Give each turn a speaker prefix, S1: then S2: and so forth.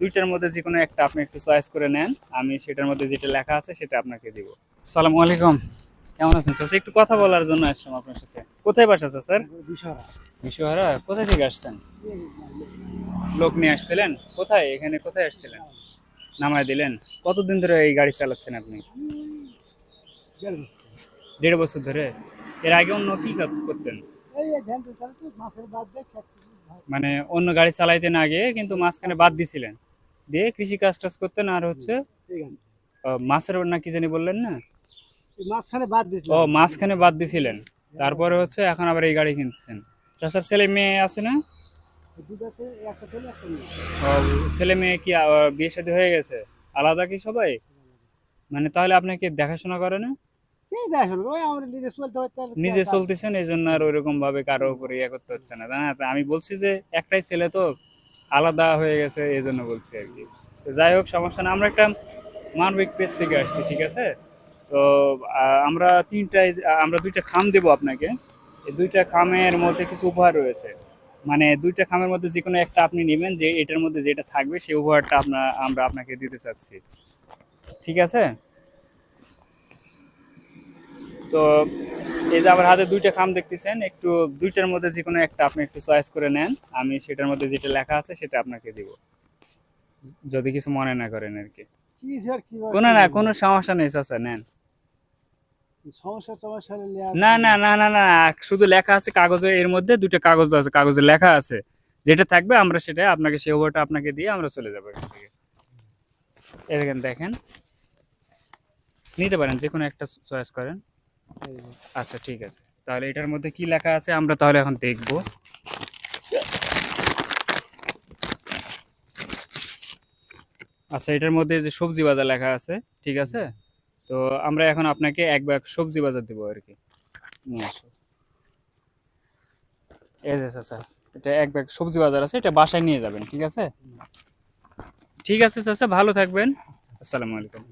S1: দুইটার মধ্যে যে কোনো একটা আপনি একটু চয়েস করে নেন আমি সেটার মধ্যে যেটা লেখা আছে সেটা আপনাকে দিব। আসসালামু আলাইকুম। কেমন আছেন স্যার একটু কথা বলার জন্য আসলাম আপনার সাথে। কোথায় বাসা আছে স্যার বিশ্বহারা কোথায় থেকে আসছেন? লোক নিয়ে আসছিলেন? কোথায়? এখানে কোথায় আসছিলেন? নামায় দিলেন। কতদিন ধরে এই গাড়ি চালাচ্ছেন আপনি? দেড় বছর ধরে? এর আগে অন্য কি কাজ করতেন? মানে অন্য গাড়ি চালাইতেন আগে কিন্তু মাঝখানে বাদ দিছিলেন। দিয়ে কৃষি কাজ টাজ করতেন আর হচ্ছে মাছের না কি জানি বললেন না?
S2: মাঝখানে বাদ দিছিল
S1: ও মাঝখানে বাদ দিছিলেন। তারপরে হচ্ছে এখন আবার এই গাড়ি কিনতেছেন চাচার ছেলে মেয়ে আছে না?
S2: ছেলে মেয়ে।
S1: কি বিয়ে শাদী হয়ে গেছে? আলাদা কি সবাই? মানে তাহলে আপনাকে দেখাশোনা করে না?
S2: নিজে
S1: চলতেছেন এই জন্য আর ওইরকম ভাবে কারও উপরে ইয়ে করতে হচ্ছে না আমি বলছি যে একটাই ছেলে তো আলাদা হয়ে গেছে, এই জন্য বলছি আর কি। তো যাই হোক, সমস্যা না। আমরা একটা মানবিক পেজ থেকে আসছি, ঠিক আছে? তো আমরা তিনটায় আমরা দুইটা খাম দেব আপনাকে। এই দুইটা খামের মধ্যে কিছু উপহার রয়েছে। মানে দুইটা খামের মধ্যে যে কোনো একটা আপনি নেবেন, যে এটার মধ্যে যেটা থাকবে, সেই উপহারটা আপনার আমরা আপনাকে দিতে চাচ্ছি। ঠিক আছে? তো এই যে আমার হাতে দুইটা খাম দেখতেছেন একটু দুইটার মধ্যে যে কোনো একটা আপনি একটু চয়েস করে নেন। আমি সেটার মধ্যে যেটা লেখা আছে সেটা আপনাকে দিব। যদি কিছু মনে না করেন আর কি। কোনো না কোনো সমস্যা নেই চাচা নেন। না না না না না শুধু লেখা আছে কাগজে এর মধ্যে দুটো কাগজ আছে কাগজে লেখা আছে। যেটা থাকবে আমরা সেটা আপনাকে সেই ওভারটা আপনাকে দিয়ে আমরা চলে যাব এখান থেকে। এখানে দেখেন নিতে পারেন যে কোনো একটা চয়েস করেন। আচ্ছা ঠিক আছে। তাহলে এটার মধ্যে কি লেখা আছে আমরা তাহলে এখন দেখব। আচ্ছা এটার মধ্যে যে সবজি বাজার লেখা আছে ঠিক আছে? তো আমরা এখন আপনাকে এক ব্যাগ সবজি বাজার দেবো আর কি। নিয়ে আসো এই যে স্যার এটা এক ব্যাগ সবজি বাজার আছে এটা বাসায় নিয়ে যাবেন ঠিক আছে? ঠিক আছে স্যার ভালো থাকবেন। আসসালামু আলাইকুম।